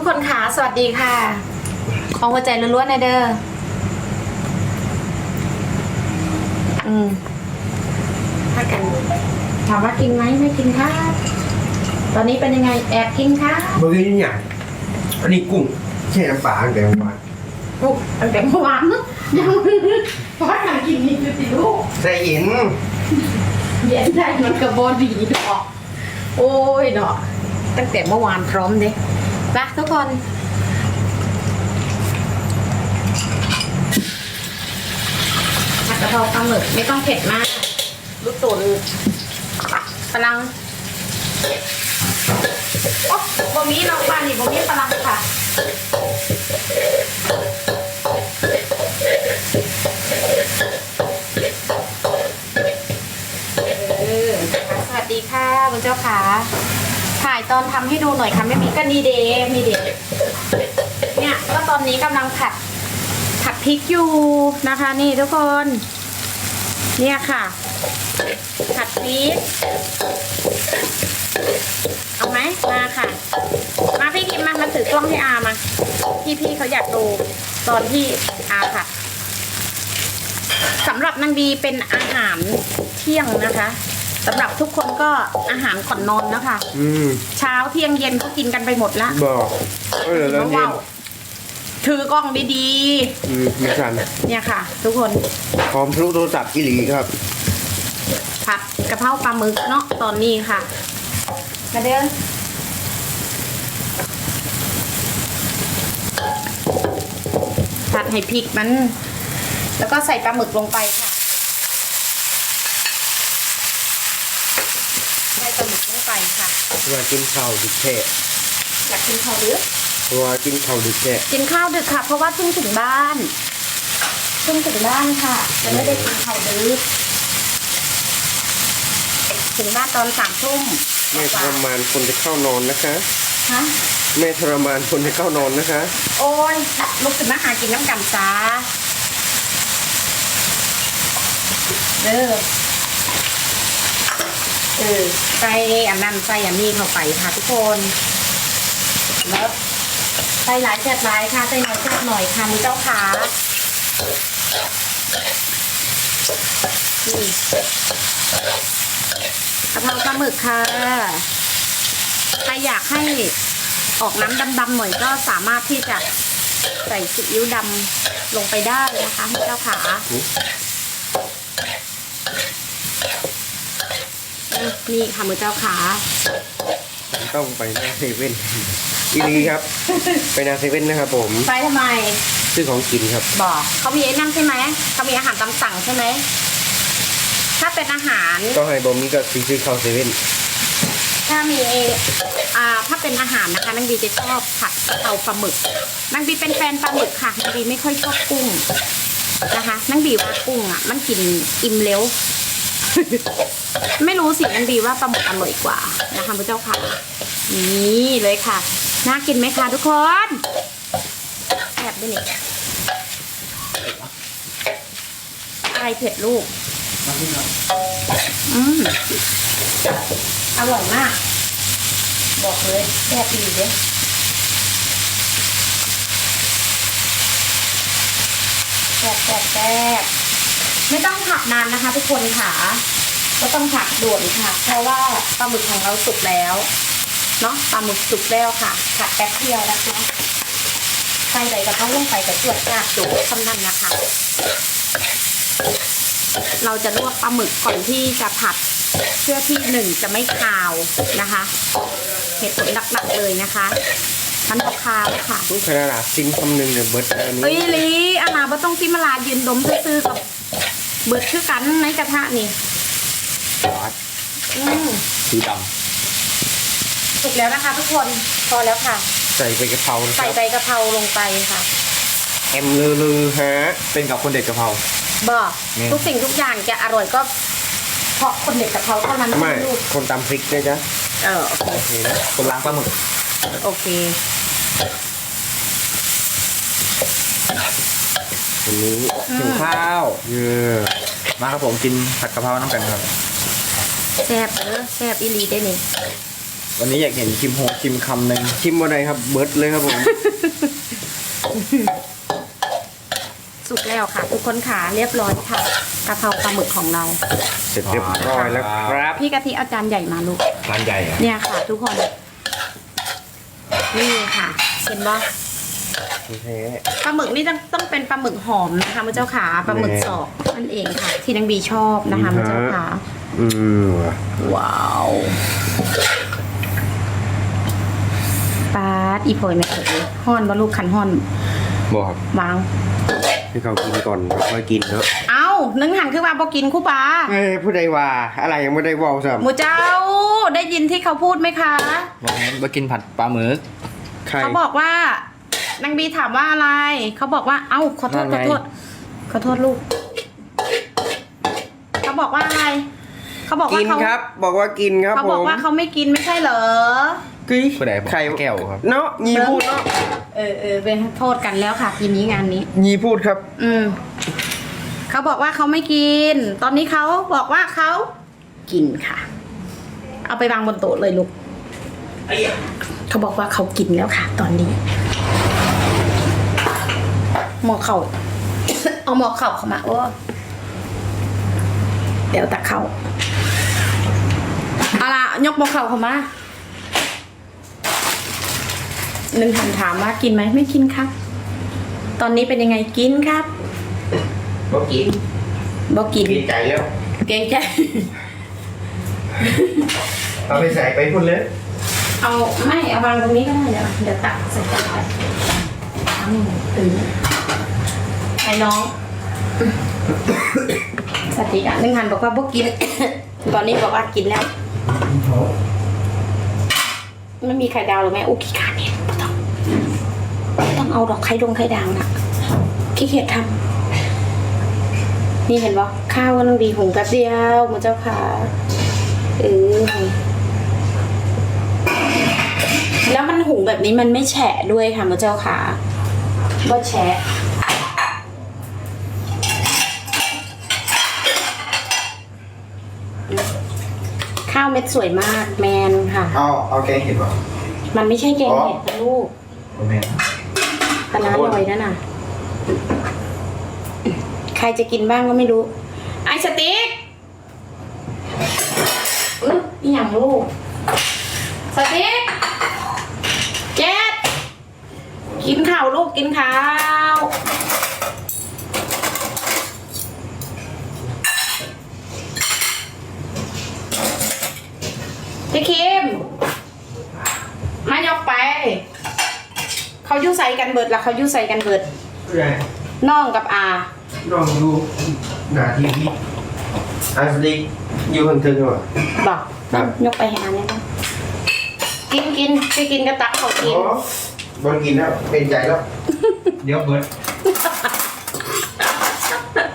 ทุกคนค่ะสวัสดีค่ะ ของหัวใจล้วนๆนะเด้ออืมถ้ากัน ถามว่ากินไหมไม่กินค่ะ ตอนนี้เป็นยังไงแอบกินค่ะเมื่อกี้นี่อย่างอันนี้กุ้งแช่น้ำปลาตั้งแต่เมื่อวานปุ๊บตั้งแต่เมื่อวานยังเพราะการกินนี่คือสิลูกใส่หินเย็นได้มันกับบอดีดอก โอ้ยดอก ตั้งแต่เมื่อวานพร้อมเด้ ไปทุกคน ผัดกะเพราปลาหมึกไม่ต้องเผ็ดมาก ลูกตุนพลังโอ้บะหมี่เราบานนี่บะหมี่พลังค่ะเออสวัสดีค่ะคุณเจ้าขาายตอนทำให้ดูหน่อยค่ะไม่มีก็นี่เดมีเดเนี่ยก็ตอนนี้กำลังผัดผัดพริกอยู่นะคะ นี่ทุกคน เนี่ยค่ะ ผัดพริกเอาไหมมาค่ะ มาพี่คิมมามาถือกล้องให้อามาพี่พี่เขาอยากดูตอนที่อาผัดสำหรับนางบีเป็นอาหารเที่ยงนะคะ สำหรับทุกคนก็อาหารก่อนนอนนะคะ อืมเช้าเที่ยงเย็นก็กินกันไปหมดละบอกเออแล้วเย็นว้าวถือกล้องดีอืมไม่ทันๆ เนี่ยค่ะ ทุกคนพร้อมทะลุโทรศัพท์กิลีครับ ผัดกะเพราปลาหมึกเนาะตอนนี้ค่ะ มาเดินผัดให้พริกมัน แล้วก็ใส่ปลาหมึกลงไปค่ะ ส่ปลาหมึกลงไปค่ะว่ากินข้าวดึกแท้อยากกินข้าวหรือว่ากินข้าวดึกแท้กินข้าวดึกค่ะ เพราะว่าเพิ่งถึงบ้านเพิ่งถึงบ้านค่ะจะไม่ได้กินข้าวดึกถึงบ้านตอนสามทุ่มแม่ทรมานคนจะเข้านอนนะคะฮะแม่ทรมานคนจะเข้านอนนะคะ โอ้ยลุกขึ้นมาหากินน้ำกันจ้าเด้อ เออใส่อันนั้นใส่อันนี้เข้าไปค่ะทุกคนแล้วใส่หลายแซ่บหลายค่ะใส่น้อยแซ่บหน่อยค่ะมือเจ้าขานี่กะเพราปลาหมึกค่ะใครอยากให้ออกน้ำดำๆหน่อยก็สามารถที่จะใส่ซีอิ๊วดำลงไปได้นะคะเจ้าขาอืม นี่ค่ะมือเจ้าขาผมต้องไปหน้าเซเว่นกิลีครับ ไปหน้าเซเว่นนะครับผมไปทำไม ซื้อของกินครับ บอกเขามีไอ้นั่นใช่ไหมเขามีอาหารตามสั่งใช่ไหมถ้าเป็นอาหารต้องให้บอมมี่ก็ซื้อข้าวเซเว่นถ้ามีอ่าถ้าเป็นอาหารนะคะนางบีจะชอบผัดกะเพราปลาหมึกนางบีเป็นแฟนปลาหมึกค่ะนางบีไม่ค่อยชอบกุ้งนะคะนางบีว่ากุ้งอะ มันกินอิ่มเร็ว ไม่รู้สินางบีว่าปลาหมึกอร่อยกว่านะคะพระเจ้าค่ะ นี่เลยค่ะ น่ากินไหมคะทุกคนแอบด้วยนี่อะไรเผ็ดลูก อืมอร่อยมาก บอกเลยแซ่บดีเด้แซ่บแซ่บแซ่บ ไม่ต้องผัดนานนะคะทุกคนค่ะก็ต้องผัดด่วนค่ะ เพราะว่าปลาหมึกของเราสุกแล้วเนาะปลาหมึกสุกแล้วค่ะผัดแป๊บเดียวนะคะใส่ใบกระเพราลงไปกับจวดจ้าจุคำนั้นนะคะ เราจะลวกปลาหมึกก่อนที่จะผัดเพื่อที่หนึ่งจะไม่คาวนะคะเหตุผลหลักๆเลยนะคะมันบอกคาวค่ะทุกขนาดซิมคำหนึ่งเนี่ยเบิร์ดอันเอ้ยนี้ลีอาหารบ่ต้องซิมาลายืนดมซื่อๆกับ เบิดคือกันในกระทะนี่อืมสีดสุกแล้วนะคะ ทุกคนพอแล้วค่ะใส่ใบกะเพรานะคใส่รับใบกะเพราลงไปค่ะแอมเลอเลอฮะำเป็นกับคนเด็ดกะเพรา บอกนี่ ทุกสิ่งทุกอย่างจะอร่อยก็ เพราะคนเด็ดกะเพราเท่านั้นไม่ลูกคนตำพริกนะจ๊ะเออโอเค โอเคนะคนล้างปลาหมึกโอเค วันนี้อืหิวมข้าวเยอะมาครับผมกินผัดกะเพราน้ำกันครับ แซ่บเออแซ่บอีหลีได้นี่วันนี้อยากเห็นชิมโฮชิมคำหนึ่งชิมอะไรครับ เบิร์ดเลยครับผม สุกแล้วค่ะ ทุกคนขาเรียบร้อยค่ะกะเพราปลาหมึกของเราเสร็จเรียบร้อยแล้วครับพี่กะทิเอาจารย์ใหญ่มาลูก ร้านใหญ่อะเนี่ยค่ะ ทุกคน นี่ค่ะเห็นบ่ แท้ปลาหมึกนี่ต้องต้องเป็นปลาหมึกหอมนะคะมือเจ้าขาปลาหมึกแน่สอกนั่นเองค่ะ ที่นางบีชอบนะคะมือเจ้าขาอืมว่ะว้าวปาดอีโพยแม่เอ๋ยห่อนบ่ลูกขันห่อนบอกครับวางให้เขากินก่อนแล้วค่อยกินเนาะเอ้านึงหันคือว่าบ่กินคู่ปลาเอ้ยผู้ใดว่าอะไรยังไม่ได้เว่าสับหมูเจ้าได้ยินที่เขาพูดไหมคะวันนี้มากินผัดปลาหมึกใครเขาบอกว่า นางบีถามว่าอะไร เขาบอกว่า เอ้า ขอโทษขว่าอไง โทษ ขอโทษลูก เขาบอกว่าอะไร เขาบอกว่ากินเขาครับ บอกว่ากินครับเขาผมบอกว่าเขาไม่กินไม่ใช่เหรอ กุ้ยผู้ใดบอกใครแก้วครับ เนาะยีพูดเนาะเออเออเป็นโทษกันแล้วค่ะทีนี้งานนี้ ยีพูดครับ อืม เขาบอกว่าเขาไม่กิน ตอนนี้เขาบอกว่าเขากินค่ะ เอาไปวางบนโต๊ะเลยลูก เขาบอกว่าเขากินแล้วค่ะ ตอนนี้ หมอเข่า เอาหมอเข่าเข้ามาโอ้เดี๋ยวตักเข่าเอาล่ะยกหมอเข่าเข้ามาหนึ่งถามถามว่ากินไหมไม่กินครับ ตอนนี้เป็นยังไงกินครับก็กินบอกกินดีใจแล้วเกรงใจเอาไปใส่ไปพูดเลยเอาไม่เอาวางตรงนี้ก็ได้เดี๋ยวเดี๋ยวตักใส่จานไปทั้งตื่น ไอ้น้องสติอะหนึ่งหันบอกว่าพวกกิน ตอนนี้บอกว่ากินแล้ว ไม่มีไข่ดาวหรือไม่โอ้ขี้ขาดเนี่ยไม่ต้องไม่ต้องเอาดอกไข่ดงไข่ดาวนะขี้เกียจทำนี่เห็นปะข้าวก็ต้องดีหุงแป๊บเดียวมันเจ้าค่ะเออแล้วมันหุงแบบนี้มันไม่แฉะด้วยค่ะมะเจ้าค่ะว่าแฉะข้าวเม็ดสวยมากแมนค่ะ เอาเอาแกงเห็ดป่ะ มันไม่ใช่แกงเห็ดนะลูกแม่ปลาร้าลอยนั่นน่ะ ใครจะกินบ้างก็ไม่รู้ ไอสติ๊กอึ๊บนี่อย่างลูก สติ๊กเจ็ดกินข้าวลูกกินข้าว พี่คิมมายกไป เขาอยู่ใส่กันเบิดแล้วเขาอยู่ใส่กันเบิดไงน้องกับอาลองดูหนาทีวีอาสติกอยู่ข้างถึงว่ะ บอกครับ ยกไปให้อาเนี่ยนะกินกินไปกินกระตักเขากินบนกินแล้วเป็นใจแล้ว เดี๋ยวเบิร์ด